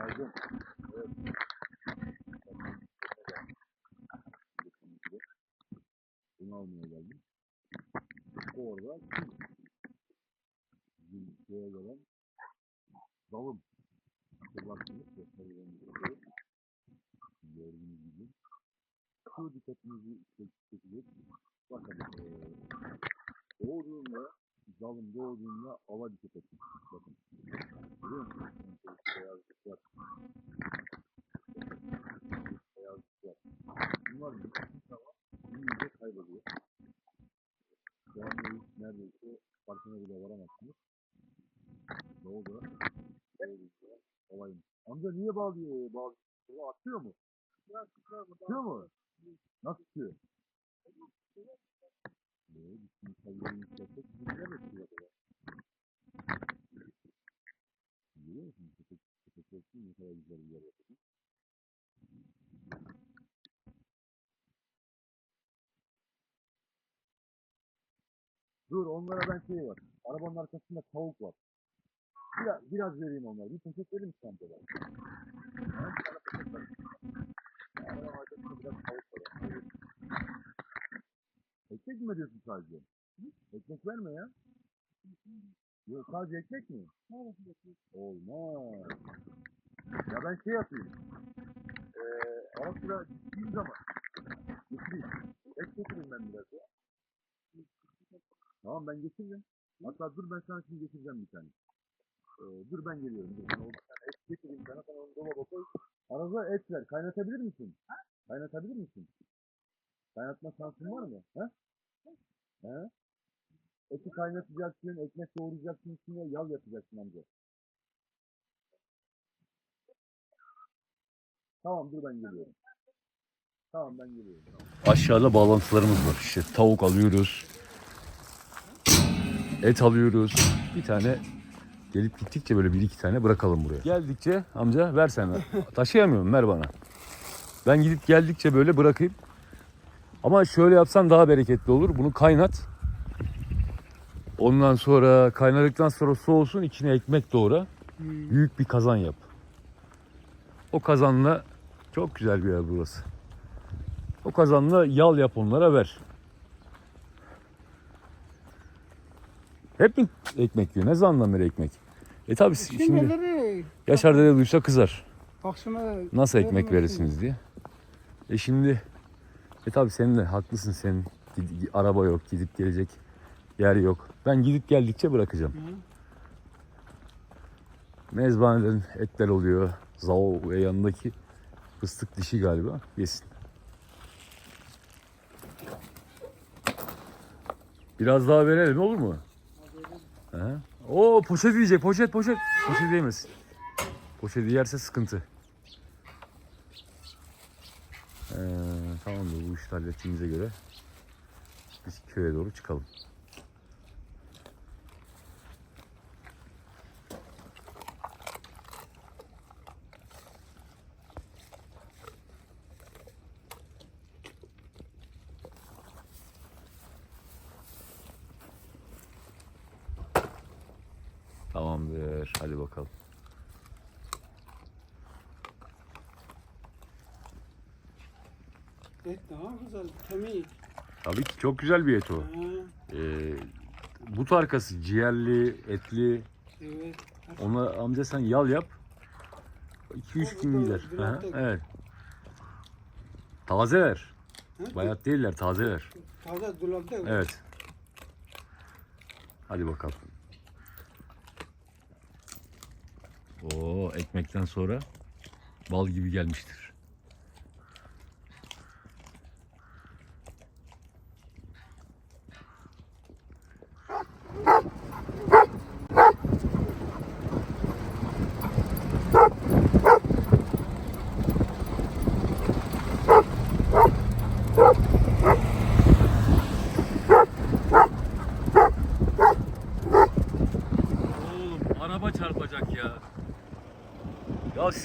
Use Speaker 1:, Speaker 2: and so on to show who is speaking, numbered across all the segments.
Speaker 1: Günaydın. Evet. Bunu almaya geldim. Orada şeye gelen dalım. Hatırlarsınız. Gördüğünüz gibi. Şu dikkatinizi çekecek. Bakın. eee doğduğunda dalım doğduğunda ava dikkat etsin. Bakın. Görüyor musunuz? Beyazlıklar. Beyazlıklar. Bunlar bittiği zaman iyice kayboluyor. Hiç neredeyse farkına bile varamazsınız. Ne oldu? Olayım. Amca niye bağlıyor? Bağlıyor. Atıyor mu? Atıyor mu? Nasıl tutuyor? Ne? Bütün kayığı yükseltecek. Bizimkiler de tutuyor kadar. Görüyor musun? Köpek, köpek olsun ne kadar güzel bir yer yapıyor. Dur onlara ben şey var. Arabanın arkasında tavuk var. Biraz, biraz vereyim onlara. Bir poşet vereyim mi çantada? Ha, bir tane poşet ver. Arabanın arkasında biraz tavuk var. Ekmek mi diyorsun sadece? Ekmek verme ya. Yok sadece ekmek mi? Olmaz. Ya ben şey yapayım. Eee ara sıra gittiğim zaman getireyim. Et getireyim ben biraz ya. Tamam ben getiririm. Hatta dur ben sana şimdi getireceğim bir tane. Ee, dur ben geliyorum. Dur. Ben et getireyim sana. Sana onu dolaba koy. Arada et ver. Kaynatabilir misin? Kaynatabilir misin? Kaynatma şansın var mı? He? He? Eti kaynatacaksın, ekmek doğrayacaksın, üstüne yağ yapacaksın amca. Tamam dur ben geliyorum. Tamam ben geliyorum.
Speaker 2: Aşağıda bağlantılarımız var. İşte tavuk alıyoruz. Et alıyoruz. Bir tane gelip gittikçe böyle bir iki tane bırakalım buraya. Geldikçe amca ver sen. Taşıyamıyorum ver bana. Ben gidip geldikçe böyle bırakayım. Ama şöyle yapsan daha bereketli olur. Bunu kaynat. Ondan sonra kaynadıktan sonra soğusun içine ekmek doğra. Büyük bir kazan yap. O kazanla çok güzel bir yer burası. O kazanla yal yap onlara ver. Hep mi ekmek yiyor? Ne zamandan beri ekmek? E tabi şimdi
Speaker 3: Şimdileri
Speaker 2: Yaşar dede duysa kızar.
Speaker 3: akşama
Speaker 2: Nasıl ekmek verirsiniz diye. E şimdi e tabi senin de haklısın senin araba yok gidip gelecek yer yok. Ben gidip geldikçe bırakacağım.
Speaker 3: Hı.
Speaker 2: Mezbanelerin etler oluyor. Zao ve yanındaki fıstık dişi galiba. Yesin. Biraz daha verelim olur mu? He? Oo poşet yiyecek poşet poşet. Poşet yemesin. Poşet yerse sıkıntı. Ee, tamamdır bu işi hallettiğimize göre biz köye doğru çıkalım. Tamamdır. Hadi bakalım.
Speaker 3: Et daha
Speaker 2: Tabii ki çok güzel bir et o. Ee, but arkası ciğerli, etli.
Speaker 3: evet.
Speaker 2: Ona amca sen yal yap. 2-3 gün gider. Evet. Tazeler.
Speaker 3: Ha?
Speaker 2: Bayat değiller, tazeler.
Speaker 3: Taze dolapta.
Speaker 2: Evet. Hadi bakalım. Oo, ekmekten sonra bal gibi gelmiştir.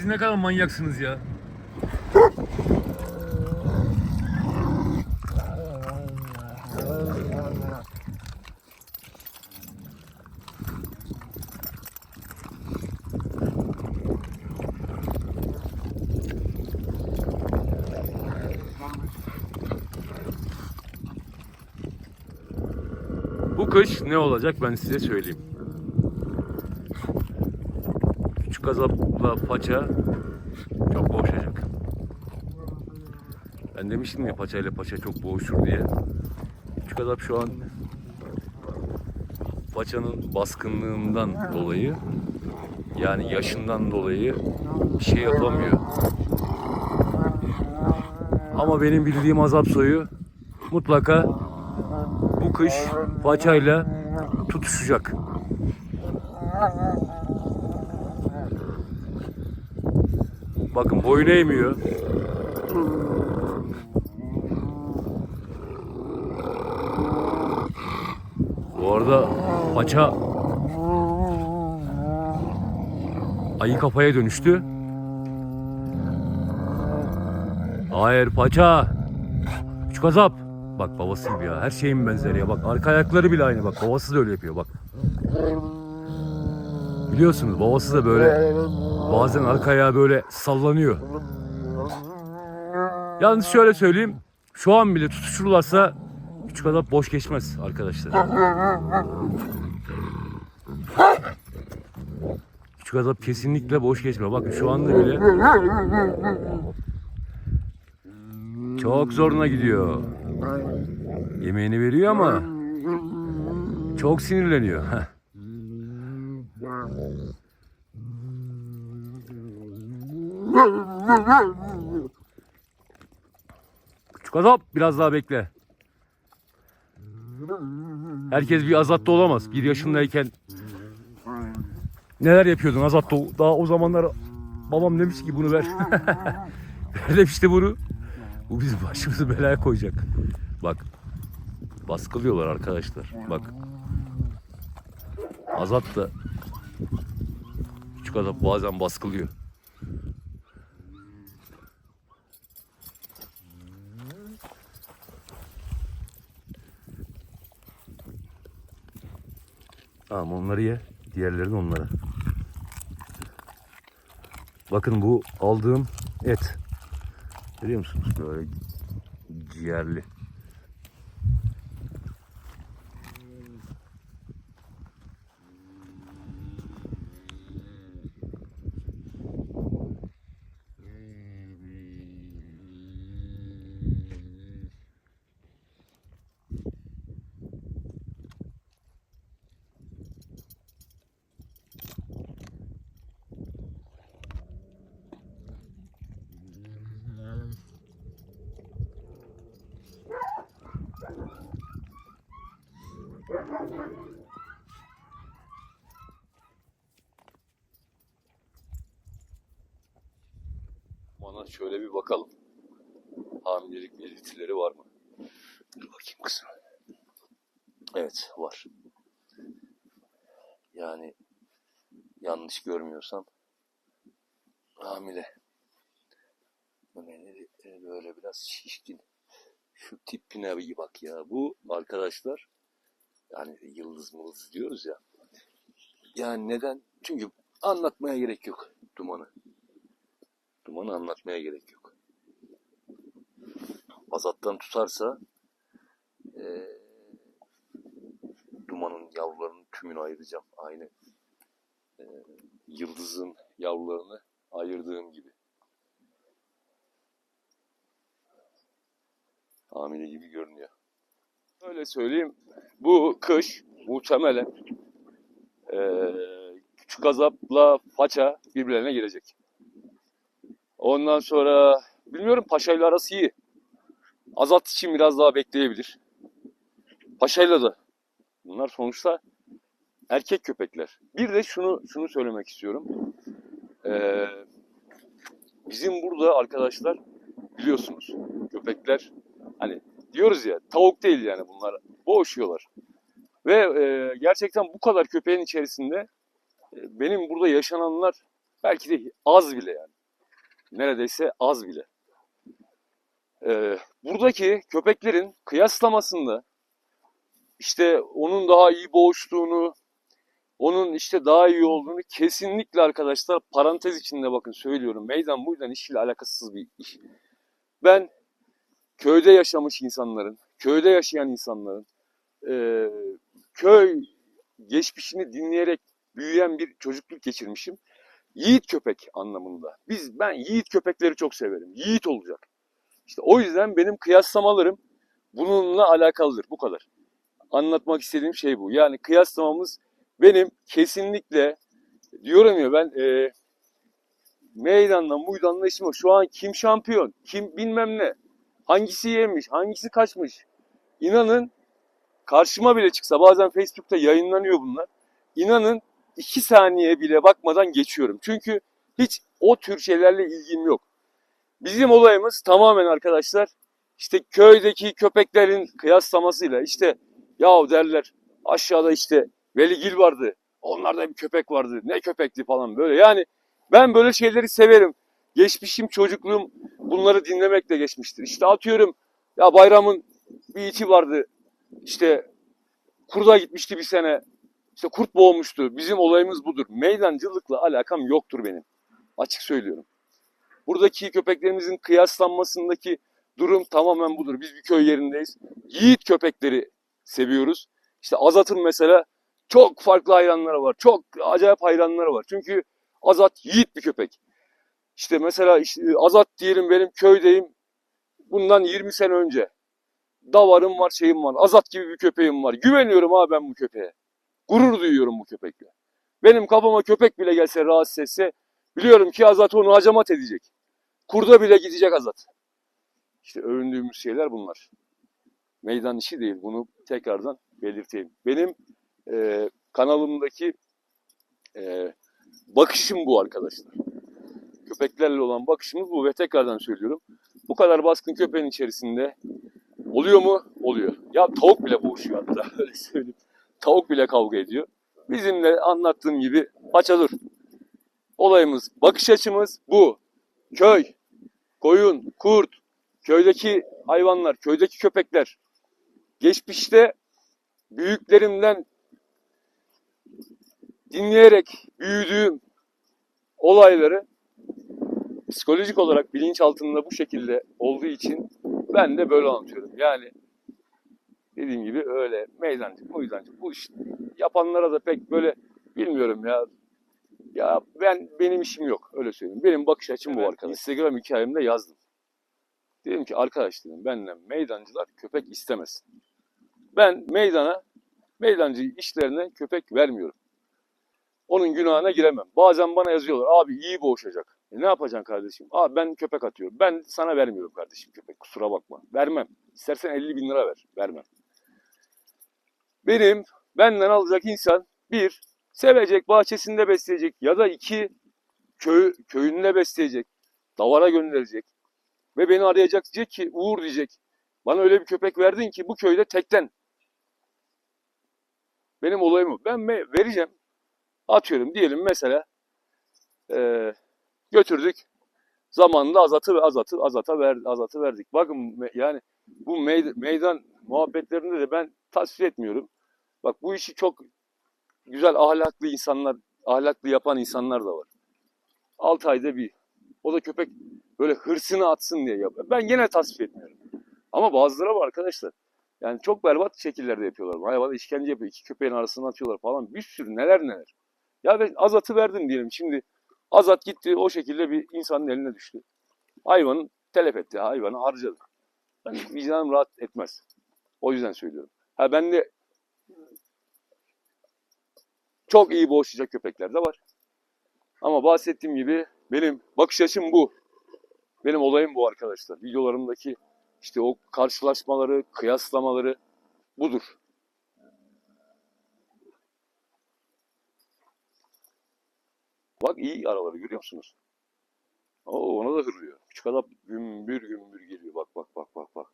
Speaker 2: Siz ne kadar manyaksınız ya. Bu kış ne olacak ben size söyleyeyim. Gazapla paça çok boğuşacak. Ben demiştim ya paça ile paça çok boğuşur diye. Küçük azap şu an paçanın baskınlığından dolayı yani yaşından dolayı bir şey yapamıyor. Ama benim bildiğim azap soyu mutlaka bu kış paçayla tutuşacak. Bakın boyun eğmiyor. Bu arada paça ayı kafaya dönüştü. Hayır paça. Küçük azap. Bak babası gibi ya. Her şeyin benzeri ya. Bak arka ayakları bile aynı. Bak babası da öyle yapıyor bak. Biliyorsunuz babası da böyle bazen arka ayağı böyle sallanıyor. Yalnız şöyle söyleyeyim. Şu an bile tutuşurlarsa küçük azap boş geçmez arkadaşlar. Küçük azap kesinlikle boş geçme. Bakın şu anda bile çok zoruna gidiyor. Yemeğini veriyor ama çok sinirleniyor. Küçük azap biraz daha bekle. Herkes bir azatta olamaz. Bir yaşındayken neler yapıyordun azatta? Daha o zamanlar babam demiş ki bunu ver. ver demişti bunu. Bu bizi başımızı belaya koyacak. Bak. Baskılıyorlar arkadaşlar. Bak. Azat küçük azap bazen baskılıyor. Tamam onları ye. Diğerlerini onlara. Bakın bu aldığım et. Görüyor musunuz? Böyle ciğerli. Şöyle bir bakalım. Hamilelik belirtileri var mı? Dur bakayım kızım. Evet var. Yani yanlış görmüyorsam hamile. Memeleri e, böyle biraz şişkin. Şu tipine bir bak ya. Bu arkadaşlar yani yıldız mıldız diyoruz ya. Yani neden? Çünkü anlatmaya gerek yok dumanı. Dumanı anlatmaya gerek yok. Azattan tutarsa eee, dumanın yavrularının tümünü ayıracağım. Aynı eee, yıldızın yavrularını ayırdığım gibi. Hamile gibi görünüyor. Öyle söyleyeyim. Bu kış muhtemelen eee, küçük azapla faça birbirlerine girecek. Ondan sonra bilmiyorum Paşa'yla arası iyi. Azat için biraz daha bekleyebilir. Paşa'yla da. Bunlar sonuçta erkek köpekler. Bir de şunu şunu söylemek istiyorum. Ee, bizim burada arkadaşlar biliyorsunuz köpekler hani diyoruz ya tavuk değil yani bunlar boğuşuyorlar. Ve e, gerçekten bu kadar köpeğin içerisinde e, benim burada yaşananlar belki de az bile yani neredeyse az bile. Ee, buradaki köpeklerin kıyaslamasında işte onun daha iyi boğuştuğunu, onun işte daha iyi olduğunu kesinlikle arkadaşlar parantez içinde bakın söylüyorum. Meydan buydan işiyle alakasız bir iş. Ben köyde yaşamış insanların, köyde yaşayan insanların, e, köy geçmişini dinleyerek büyüyen bir çocukluk geçirmişim. Yiğit köpek anlamında. Biz ben yiğit köpekleri çok severim. Yiğit olacak. İşte o yüzden benim kıyaslamalarım bununla alakalıdır. Bu kadar. Anlatmak istediğim şey bu. Yani kıyaslamamız benim kesinlikle diyorum ya ben e, meydanla muydanla işim. Şu an kim şampiyon, kim bilmem ne, hangisi yemiş, hangisi kaçmış. İnanın karşıma bile çıksa bazen Facebook'ta yayınlanıyor bunlar. İnanın iki saniye bile bakmadan geçiyorum. Çünkü hiç o tür şeylerle ilgim yok. Bizim olayımız tamamen arkadaşlar işte köydeki köpeklerin kıyaslamasıyla işte yahu derler aşağıda işte Veligil vardı. Onlarda bir köpek vardı. Ne köpekti falan böyle. Yani ben böyle şeyleri severim. Geçmişim, çocukluğum bunları dinlemekle geçmiştir. İşte atıyorum ya bayramın bir iti vardı. İşte kurda gitmişti bir sene. İşte kurt boğmuştu. Bizim olayımız budur. Meydancılıkla alakam yoktur benim. Açık söylüyorum. Buradaki köpeklerimizin kıyaslanmasındaki durum tamamen budur. Biz bir köy yerindeyiz. Yiğit köpekleri seviyoruz. İşte Azat'ın mesela çok farklı hayranları var. Çok acayip hayranları var. Çünkü Azat yiğit bir köpek. İşte mesela işte Azat diyelim benim köydeyim. Bundan 20 sene önce. Davarım var, şeyim var. Azat gibi bir köpeğim var. Güveniyorum abi ben bu köpeğe. Gurur duyuyorum bu köpekle. Benim kafama köpek bile gelse rahatsız etse biliyorum ki Azat onu hacamat edecek. Kurda bile gidecek Azat. İşte övündüğümüz şeyler bunlar. Meydan işi değil. Bunu tekrardan belirteyim. Benim e, kanalımdaki e, bakışım bu arkadaşlar. Köpeklerle olan bakışımız bu ve tekrardan söylüyorum. Bu kadar baskın köpeğin içerisinde oluyor mu? Oluyor. Ya tavuk bile boğuşuyor hatta öyle söyleyeyim. Tavuk bile kavga ediyor. Bizim de anlattığım gibi paça dur. Olayımız, bakış açımız bu. Köy, koyun, kurt, köydeki hayvanlar, köydeki köpekler. Geçmişte büyüklerimden dinleyerek büyüdüğüm olayları psikolojik olarak bilinç altında bu şekilde olduğu için ben de böyle anlatıyorum. Yani dediğim gibi öyle meydancı, meydancı bu iş yapanlara da pek böyle bilmiyorum ya. Ya ben benim işim yok öyle söyleyeyim. Benim bakış açım bu arkadaşlar. Instagram hikayemde yazdım. Dedim ki arkadaş dedim benden meydancılar köpek istemesin. Ben meydana meydancı işlerine köpek vermiyorum. Onun günahına giremem. Bazen bana yazıyorlar abi iyi boğuşacak. E ne yapacaksın kardeşim? Abi ben köpek atıyorum. Ben sana vermiyorum kardeşim köpek. Kusura bakma. Vermem. İstersen 50 bin lira ver. Vermem. Benim benden alacak insan bir, sevecek, bahçesinde besleyecek ya da iki, köy, köyünde besleyecek, davara gönderecek ve beni arayacak diyecek ki Uğur diyecek. Bana öyle bir köpek verdin ki bu köyde tekten. Benim olayım o. Ben vereceğim. Atıyorum diyelim mesela eee, götürdük. Zamanında azatı azatı azata ver, azatı verdik. Bakın yani bu meydan, meydan muhabbetlerinde de ben tasvir etmiyorum. Bak bu işi çok güzel ahlaklı insanlar, ahlaklı yapan insanlar da var. 6 ayda bir. O da köpek böyle hırsını atsın diye yapıyor. Ben gene tasvip etmiyorum. Ama bazıları var arkadaşlar. Yani çok berbat şekillerde yapıyorlar. Hayvana işkence yapıyor. iki köpeğin arasına atıyorlar falan. Bir sürü neler neler. Ya ben azatı verdim diyelim. Şimdi azat gitti o şekilde bir insanın eline düştü. Hayvanı telef etti. Hayvanı harcadı. Ben vicdanım rahat etmez. O yüzden söylüyorum. Ha ben de çok iyi boğuşacak köpekler de var. Ama bahsettiğim gibi benim bakış açım bu. Benim olayım bu arkadaşlar. Videolarımdaki işte o karşılaşmaları, kıyaslamaları budur. Bak iyi araları görüyor musunuz? Oo, ona da hırlıyor. Küçük adam gümbür gümbür geliyor. Bak bak bak bak bak.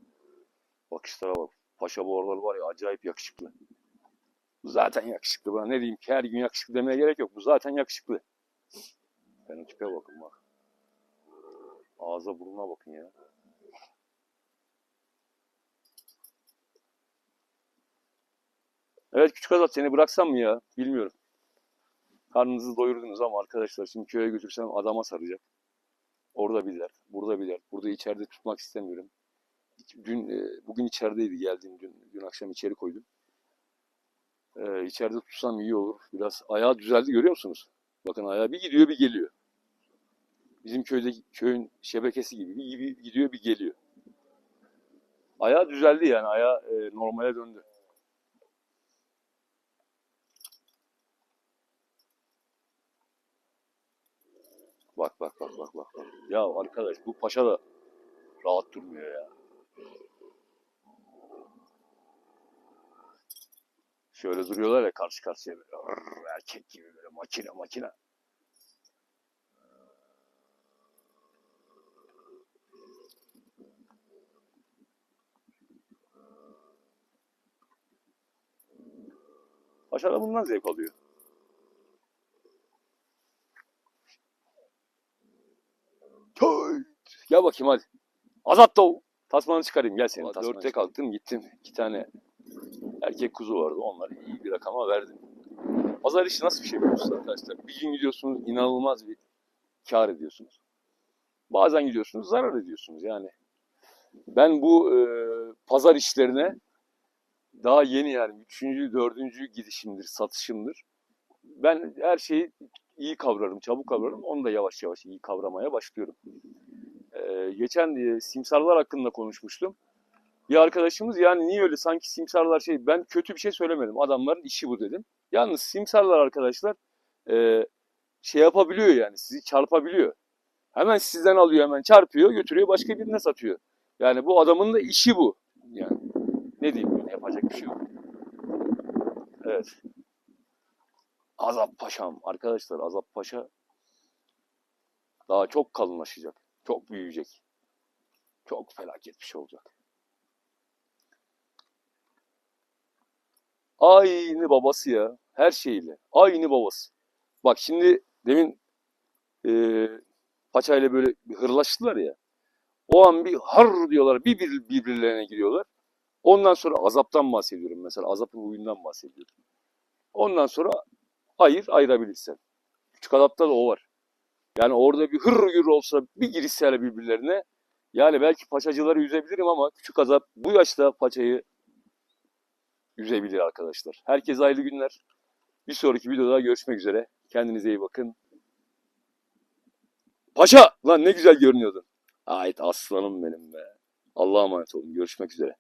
Speaker 2: Bakışlara bak. Paşa bu var ya acayip yakışıklı. Zaten yakışıklı. Bana ne diyeyim ki her gün yakışıklı demeye gerek yok. Bu zaten yakışıklı. Ben o tipe bakın bak. Ağza burnuna bakın ya. Evet küçük azat seni bıraksam mı ya? Bilmiyorum. Karnınızı doyurdunuz ama arkadaşlar şimdi köye götürsem adama saracak. Orada bir dert, burada bir dert. Burada içeride tutmak istemiyorum. Dün, e, bugün içerideydi geldiğim dün, dün akşam içeri koydum. Ee, içeride tutsam iyi olur. Biraz ayağı düzeldi görüyor musunuz? Bakın ayağı bir gidiyor bir geliyor. Bizim köyde köyün şebekesi gibi bir gibi gidiyor bir geliyor. Ayağı düzeldi yani ayağı e, normale döndü. Bak bak bak bak. bak. Ya arkadaş bu paşa da rahat durmuyor ya. Şöyle duruyorlar ya karşı karşıya böyle "Arr", erkek gibi böyle makine makine. Paşa da bundan zevk alıyor. Gel bakayım hadi. Azat da o. Tasmanı çıkarayım gel seni. Dörtte kalktım gittim. İki tane erkek kuzu vardı. Onları iyi bir rakama verdim. Pazar işi nasıl bir şey biliyor musunuz arkadaşlar? Bir gün gidiyorsunuz inanılmaz bir kar ediyorsunuz. Bazen gidiyorsunuz zarar ediyorsunuz yani. Ben bu e, pazar işlerine daha yeni yani üçüncü, dördüncü gidişimdir, satışımdır. Ben her şeyi iyi kavrarım, çabuk kavrarım. Onu da yavaş yavaş iyi kavramaya başlıyorum. Ee, geçen diye simsarlar hakkında konuşmuştum. Bir arkadaşımız yani niye öyle sanki simsarlar şey ben kötü bir şey söylemedim. Adamların işi bu dedim. Yalnız simsarlar arkadaşlar e, şey yapabiliyor yani sizi çarpabiliyor. Hemen sizden alıyor hemen çarpıyor götürüyor başka birine satıyor. Yani bu adamın da işi bu. Yani ne diyeyim yapacak bir şey yok. Evet. Azap Paşa'm arkadaşlar Azap Paşa daha çok kalınlaşacak. Çok büyüyecek. Çok felaket bir şey olacak. Aynı babası ya. Her şeyiyle. Aynı babası. Bak şimdi demin e, paçayla böyle bir hırlaştılar ya. O an bir har diyorlar. Bir, bir birbirlerine giriyorlar. Ondan sonra azaptan bahsediyorum. Mesela azapın huyundan bahsediyorum. Ondan sonra ayır ayırabilirsen. Küçük adapta da o var. Yani orada bir hır gür olsa bir girişseler birbirlerine yani belki paçacıları yüzebilirim ama küçük azap bu yaşta paçayı yüzebilir arkadaşlar. Herkese hayırlı günler. Bir sonraki videoda görüşmek üzere. Kendinize iyi bakın. Paşa! Lan ne güzel görünüyordun. Ait aslanım benim be. Allah'a emanet olun. Görüşmek üzere.